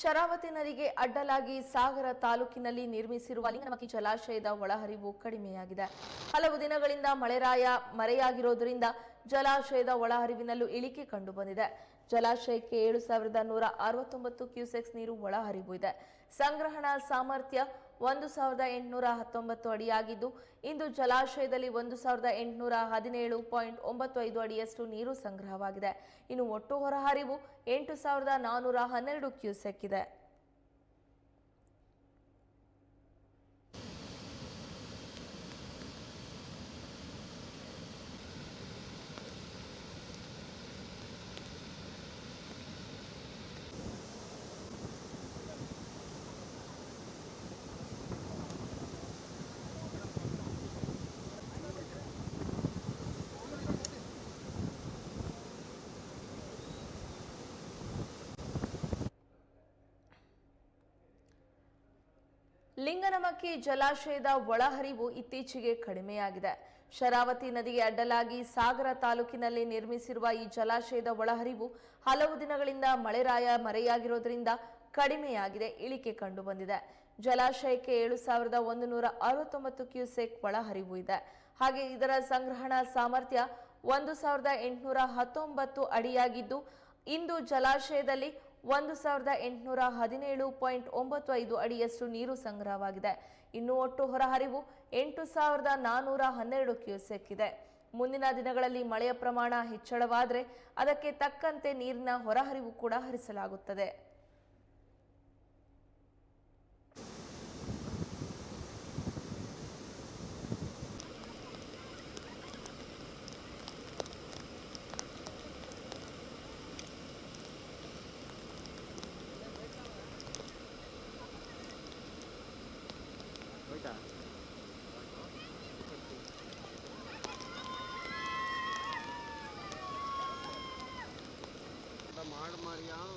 ಶರಾವತಿ ನದಿಗೆ ಅಡ್ಡಲಾಗಿ ಸಾಗರ ತಾಲೂಕಿನಲ್ಲಿ ನಿರ್ಮಿಸಿರುವ ಲಿಂಗನಮಕ್ಕಿ ಜಲಾಶಯದ ಒಳಹರಿವು ಕಡಿಮೆಯಾಗಿದೆ. ಹಲವು ದಿನಗಳಿಂದ ಮಳೆರಾಯ ಮರೆಯಾಗಿರೋದರಿಂದ ಜಲಾಶಯದ ಒಳಹರಿವಿನಲ್ಲೂ ಇಳಿಕೆ ಕಂಡುಬಂದಿದೆ. ಜಲಾಶಯಕ್ಕೆ ಏಳು ಸಾವಿರದ ನೂರ ಅರವತ್ತೊಂಬತ್ತು ಕ್ಯೂಸೆಕ್ಸ್ ನೀರು ಒಳಹರಿವು ಇದೆ. ಸಂಗ್ರಹಣಾ ಸಾಮರ್ಥ್ಯ ಒಂದು ಸಾವಿರದ ಎಂಟುನೂರ ಹತ್ತೊಂಬತ್ತು ಅಡಿಯಾಗಿದ್ದು, ಇಂದು ಜಲಾಶಯದಲ್ಲಿ ಒಂದು ಸಾವಿರದ ಎಂಟುನೂರ ಹದಿನೇಳು ಪಾಯಿಂಟ್ ಒಂಬತ್ತು ಐದು ಅಡಿಯಷ್ಟು ನೀರು ಸಂಗ್ರಹವಾಗಿದೆ. ಇನ್ನು ಒಟ್ಟು ಹೊರಹರಿವು ಎಂಟು ಸಾವಿರದ ನಾನ್ನೂರ ಹನ್ನೆರಡು ಕ್ಯೂಸೆಕ್ ಇದೆ. ಲಿಂಗನಮಕ್ಕಿ ಜಲಾಶಯದ ಒಳಹರಿವು ಇತ್ತೀಚೆಗೆ ಕಡಿಮೆಯಾಗಿದೆ. ಶರಾವತಿ ನದಿಗೆ ಅಡ್ಡಲಾಗಿ ಸಾಗರ ತಾಲೂಕಿನಲ್ಲಿ ನಿರ್ಮಿಸಿರುವ ಈ ಜಲಾಶಯದ ಒಳಹರಿವು ಹಲವು ದಿನಗಳಿಂದ ಮಳೆರಾಯ ಮರೆಯಾಗಿರೋದ್ರಿಂದ ಕಡಿಮೆಯಾಗಿದೆ. ಇಳಿಕೆ ಕಂಡುಬಂದಿದೆ. ಜಲಾಶಯಕ್ಕೆ ಏಳು ಸಾವಿರದ ಒಂದು ನೂರ ಅರವತ್ತೊಂಬತ್ತು ಕ್ಯೂಸೆಕ್ ಒಳಹರಿವು ಇದೆ. ಹಾಗೆ ಇದರ ಸಂಗ್ರಹಣಾ ಸಾಮರ್ಥ್ಯ ಒಂದು ಸಾವಿರದ ಎಂಟುನೂರ ಹತ್ತೊಂಬತ್ತು ಅಡಿಯಾಗಿದ್ದು, ಇಂದು ಜಲಾಶಯದಲ್ಲಿ ಒಂದು ಸಾವಿರದ ಎಂಟುನೂರ ಹದಿನೇಳು ಪಾಯಿಂಟ್ ಒಂಬತ್ತು ಐದು ಅಡಿಯಷ್ಟು ನೀರು ಸಂಗ್ರಹವಾಗಿದೆ. ಇನ್ನು ಒಟ್ಟು ಹೊರಹರಿವು ಎಂಟು ಸಾವಿರದ ನಾನ್ನೂರ ಹನ್ನೆರಡು ಕ್ಯೂಸೆಕ್ ಇದೆ. ಮುಂದಿನ ದಿನಗಳಲ್ಲಿ ಮಳೆಯ ಪ್ರಮಾಣ ಹೆಚ್ಚಳವಾದರೆ ಅದಕ್ಕೆ ತಕ್ಕಂತೆ ನೀರಿನ ಹೊರಹರಿವು ಕೂಡ ಹರಿಸಲಾಗುತ್ತದೆ. மாடு மாதிரியாக